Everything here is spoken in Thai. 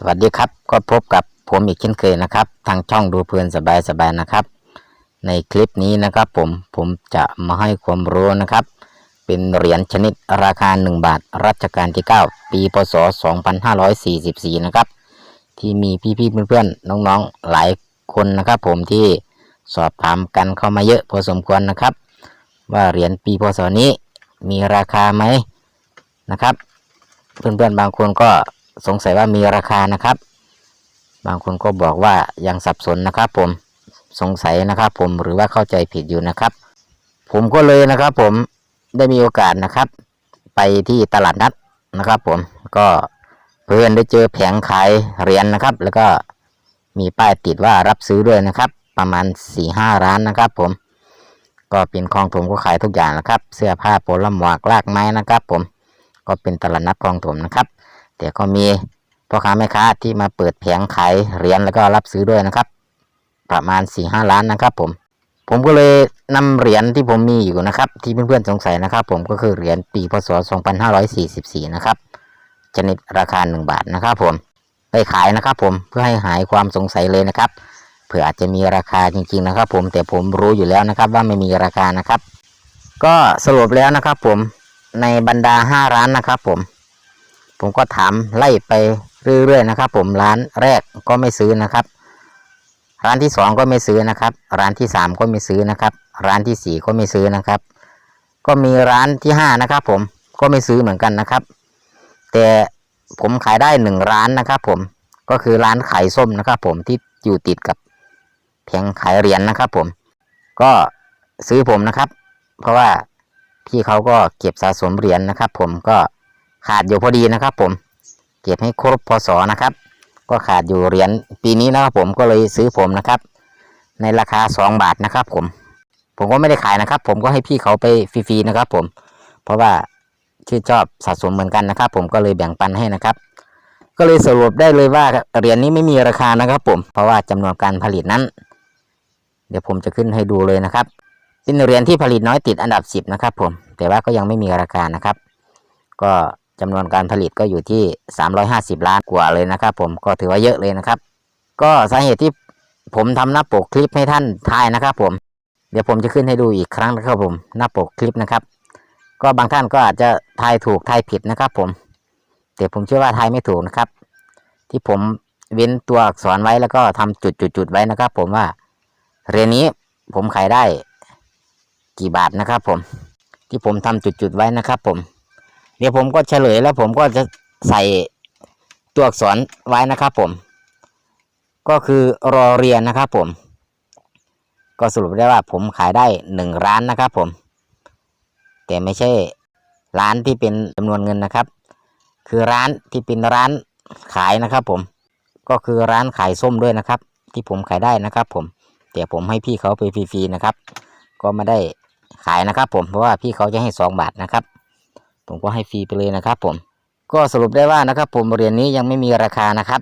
สวัสดีครับก็พบกับผมอีกเช่นเคยนะครับ ทางช่องดูเพลินสบายสบายๆนะครับ ในคลิปนี้นะครับผมผมจะมาให้ความรู้นะครับ เป็นเหรียญชนิดราคา 1 บาท รัชกาลที่ 9 ปีพศ 2544 นะครับ ที่มีพี่ๆเพื่อนๆน้องๆหลายคนนะครับผมที่สอบถามกันเข้ามาเยอะพอสมควรนะครับ ว่าเหรียญปีพศนี้มีราคาไหมนะครับ เพื่อนๆบางคนก็ สงสัยว่ามีราคานะครับ บางคนก็บอกว่ายังสับสนนะครับ ผมสงสัยนะครับ ผมหรือว่าเข้าใจผิดอยู่นะครับ ผมก็เลยนะครับ ผมได้มีโอกาสนะครับ ไปที่ตลาดนัดนะครับ ผมก็เพื่อนได้เจอแผงขายเหรียญนะครับ แล้วก็มีป้ายติดว่ารับซื้อด้วยนะครับ ประมาณสี่ห้าร้านนะครับ ผมก็เป็นคลองถมก็ขายทุกอย่างนะครับ เสื้อผ้าโปลหมวกลากไม้นะครับ ผมก็เป็นตลาดนัดคลองถมนะครับ แต่ก็มีพ่อค้าแม่ค้าที่มาเปิดแผงขายเหรียญแล้วก็รับซื้อด้วยนะครับ ประมาณ4ี่ห้าล้านนะครับ ผม ผมก็เลยนำเหรียญที่ผมมีอยู่นะครับ ที่เพื่อนๆสงสัยนะครับ ผมก็คือเหรียญปีพศ 2544 นะครับชนิดราคา 1 บาทนะครับ ผมไปขายนะครับ ผมเพื่อให้หายความสงสัยเลยนะครับเผื่ออาจจะมีราคาจริงๆนะครับ ผมแต่ผมรู้อยู่แล้วนะครับ ว่าไม่มีราคานะครับ ก็สรุปแล้วนะครับ ผมในบรรดา 5 ร้านนะครับ ผม ผมก็ถามไล่ไปเรื่อยๆนะครับ ผมร้านแรกก็ไม่ซื้อนะครับ ร้านที่สองก็ไม่ซื้อนะครับ ร้านที่สามก็ไม่ซื้อนะครับ ร้านที่สี่ก็ไม่ซื้อนะครับ ก็มีร้านที่ห้านะครับ ผมก็ไม่ซื้อเหมือนกันนะครับ แต่ผมขายได้หนึ่งร้านนะครับ ผมก็คือร้านขายส้มนะครับ ผมที่อยู่ติดกับแผงขายเหรียญนะครับ ผมก็ซื้อผมนะครับ เพราะว่าพี่เขาก็เก็บสะสมเหรียญนะครับ ผมก็ ขาดอยู่พอดีนะครับ ผม เก็บให้ครบพศนะครับ ก็ขาดอยู่เหรียญปีนี้นะครับผมก็เลยซื้อผมนะครับ ในราคาสองบาทนะครับ ผม ผมก็ไม่ได้ขายนะครับ ผมก็ให้พี่เขาไปฟรีๆนะครับ ผม เพราะว่าชื่นชอบสะสมเหมือนกันนะครับ ผมก็เลยแบ่งปันให้นะครับ ก็เลยสรุปได้เลยว่าเหรียญนี้ไม่มีราคานะครับ ผม เพราะว่าจำนวนการผลิตนั้น เดี๋ยวผมจะขึ้นให้ดูเลยนะครับเป็นเหรียญที่ผลิตน้อยติดอันดับสิบนะครับ ผม แต่ว่าก็ยังไม่มีราคานะครับ ก็ จำนวนการผลิตก็อยู่ที่ 350 ล้านกว่าเลยนะครับ ผมก็ถือว่าเยอะเลยนะครับ ก็สาเหตุที่ผมทำหน้าปกคลิปให้ท่านทายนะครับ ผม เดี๋ยวผมจะขึ้นให้ดูอีกครั้งนะครับผมหน้าปกคลิปนะครับ ก็บางท่านก็อาจจะทายถูกทายผิดนะครับ ผมแต่ผมเชื่อว่าทายไม่ถูกนะครับ ที่ผมเว้นตัวอักษรไว้แล้วก็ทำจุดๆไว้นะครับ ผมว่าเรียญนี้ผมขายได้กี่บาทนะครับ ผมที่ผมทำจุดๆไว้นะครับ ผม เดี๋ยวผมก็เฉลยแล้วผมก็จะใส่ตัวอักษรไว้นะครับผม ก็คือรอเรียนนะครับผม ก็สรุปได้ว่าผมขายได้หนึ่งร้านนะครับผม แต่ไม่ใช่ร้านที่เป็นจำนวนเงินนะครับ คือร้านที่เป็นร้านขายนะครับผม ก็คือร้านขายส้มด้วยนะครับ ที่ผมขายได้นะครับผม แต่ผมให้พี่เขาไปฟรีๆนะครับ ก็ไม่ได้ขายนะครับผมเพราะว่าพี่เขาจะให้สองบาทนะครับ ผมก็ให้ฟรีไปเลยนะครับผมก็สรุปได้ว่านะครับผมเหรียญนี้ยังไม่มีราคานะครับ